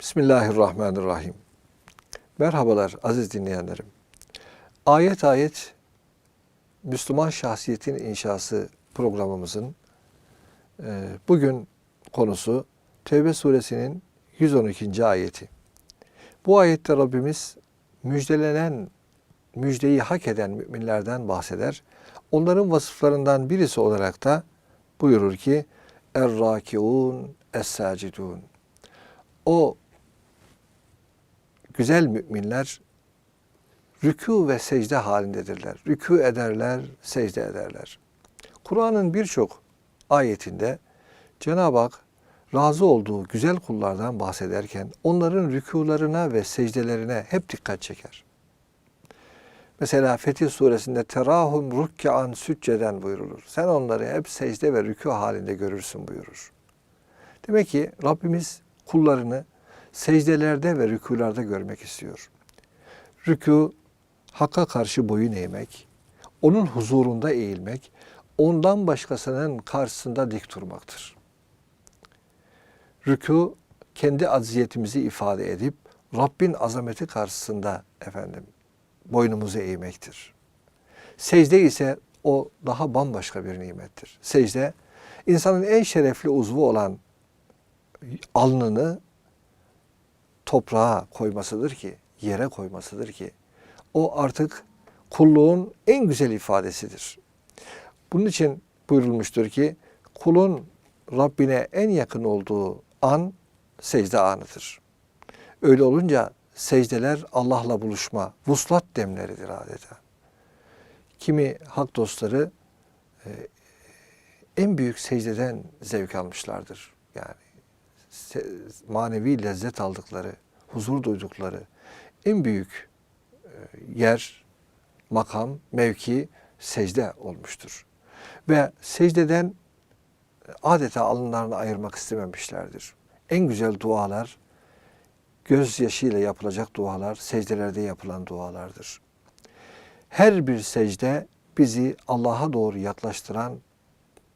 Bismillahirrahmanirrahim. Merhabalar aziz dinleyenlerim. Ayet ayet Müslüman şahsiyetin inşası programımızın e, bugün konusu Tevbe suresinin 112. ayeti. Bu ayette Rabbimiz müjdelenen, müjdeyi hak eden müminlerden bahseder. Onların vasıflarından birisi olarak da buyurur ki Er-rakiun es-sacidun. O güzel müminler rükû ve secde halindedirler. Rükû ederler, secde ederler. Kur'an'ın birçok ayetinde Cenab-ı Hak razı olduğu güzel kullardan bahsederken onların rükularına ve secdelerine hep dikkat çeker. Mesela Fetih suresinde terahum rukkan sücceden buyurulur. Sen onları hep secde ve rükû halinde görürsün buyurur. Demek ki Rabbimiz kullarını secdelerde ve rükûlarda görmek istiyor. Rükû, Hakka karşı boyun eğmek, onun huzurunda eğilmek, ondan başkasının karşısında dik durmaktır. Rükû, kendi acziyetimizi ifade edip Rabbin azameti karşısında efendim boynumuzu eğmektir. Secde ise o daha bambaşka bir nimettir. Secde insanın en şerefli uzvu olan alnını toprağa koymasıdır ki, yere koymasıdır ki o artık kulluğun en güzel ifadesidir. Bunun için buyurulmuştur ki kulun Rabbine en yakın olduğu an secde anıdır. Öyle olunca secdeler Allah'la buluşma, vuslat demleridir adeta. Kimi hak dostları e, en büyük secdeden zevk almışlardır. Yani manevi lezzet aldıkları, huzur duydukları en büyük e, yer, makam, mevki secde olmuştur. Ve secdeden adeta alınlarını ayırmak istememişlerdir. En güzel dualar, gözyaşıyla yapılacak dualar, secdelerde yapılan dualardır. Her bir secde bizi Allah'a doğru yaklaştıran,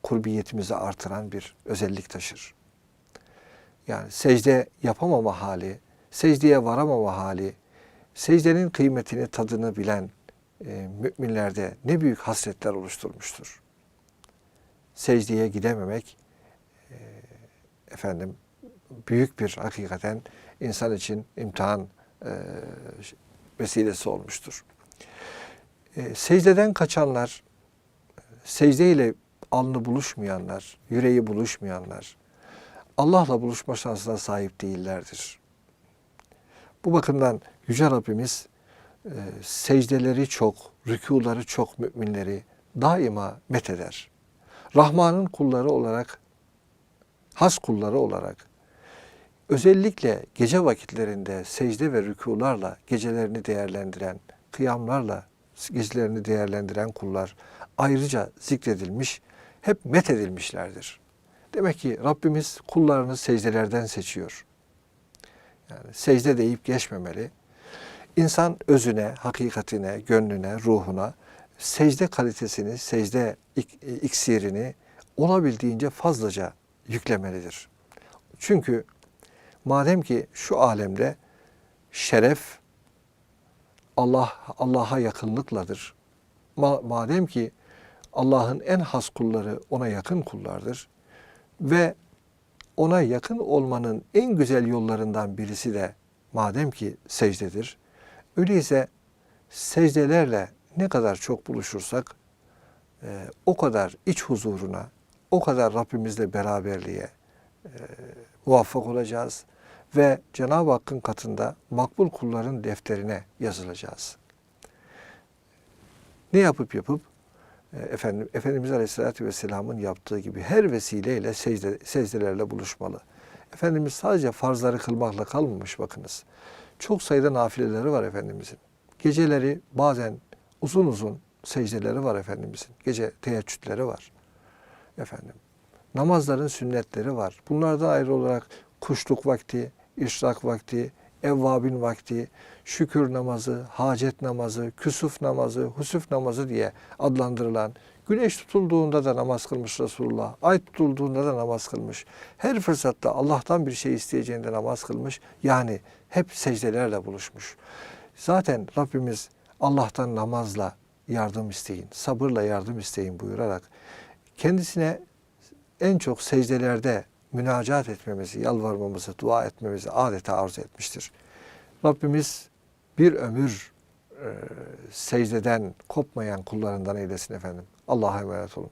kurbiyetimizi artıran bir özellik taşır. Yani secde yapamama hali, secdeye varamama hali, secdenin kıymetini, tadını bilen e, müminlerde ne büyük hasretler oluşturmuştur. Secdeye gidememek e, efendim büyük bir hakikaten insan için imtihan e, vesilesi olmuştur. E, secdeden kaçanlar, secde alnı buluşmayanlar, yüreği buluşmayanlar, Allah'la buluşma şansına sahip değillerdir. Bu bakımdan Yüce Rabbimiz e, secdeleri çok, rükuları çok müminleri daima metheder. Rahman'ın kulları olarak, has kulları olarak özellikle gece vakitlerinde secde ve rükularla gecelerini değerlendiren, kıyamlarla gecelerini değerlendiren kullar ayrıca zikredilmiş, hep methedilmişlerdir. Demek ki Rabbimiz kullarını secdelerden seçiyor. Yani secde deyip geçmemeli. İnsan özüne, hakikatine, gönlüne, ruhuna secde kalitesini, secde iksirini olabildiğince fazlaca yüklemelidir. Çünkü madem ki şu alemde şeref Allah Allah'a yakınlıkladır. Madem ki Allah'ın en has kulları ona yakın kullardır ve ona yakın olmanın en güzel yollarından birisi de madem ki secdedir. Öyleyse secdelerle ne kadar çok buluşursak e, o kadar iç huzuruna, o kadar Rabbimizle beraberliğe e, muvaffak olacağız ve Cenab-ı Hakk'ın katında makbul kulların defterine yazılacağız. Ne yapıp yapıp efendim Efendimiz Aleyhisselatü Vesselam'ın yaptığı gibi her vesileyle secde, secdelerle buluşmalı. Efendimiz sadece farzları kılmakla kalmamış bakınız. Çok sayıda nafileleri var Efendimizin. Geceleri bazen uzun uzun secdeleri var Efendimizin. Gece teheccüdleri var. Efendim. Namazların sünnetleri var. Bunlardan ayrı olarak kuşluk vakti, işrak vakti, evvabin vakti, şükür namazı, hacet namazı, küsuf namazı, husuf namazı diye adlandırılan Güneş tutulduğunda da namaz kılmış Resulullah. Ay tutulduğunda da namaz kılmış. Her fırsatta Allah'tan bir şey isteyeceğinde namaz kılmış. Yani hep secdelerle buluşmuş. Zaten Rabbimiz Allah'tan namazla yardım isteyin, sabırla yardım isteyin buyurarak kendisine en çok secdelerde münacat etmemizi, yalvarmamızı, dua etmemizi adeta arzu etmiştir. Rabbimiz bir ömür e, secdeden kopmayan kullarından eylesin efendim. Allah'a emanet olun.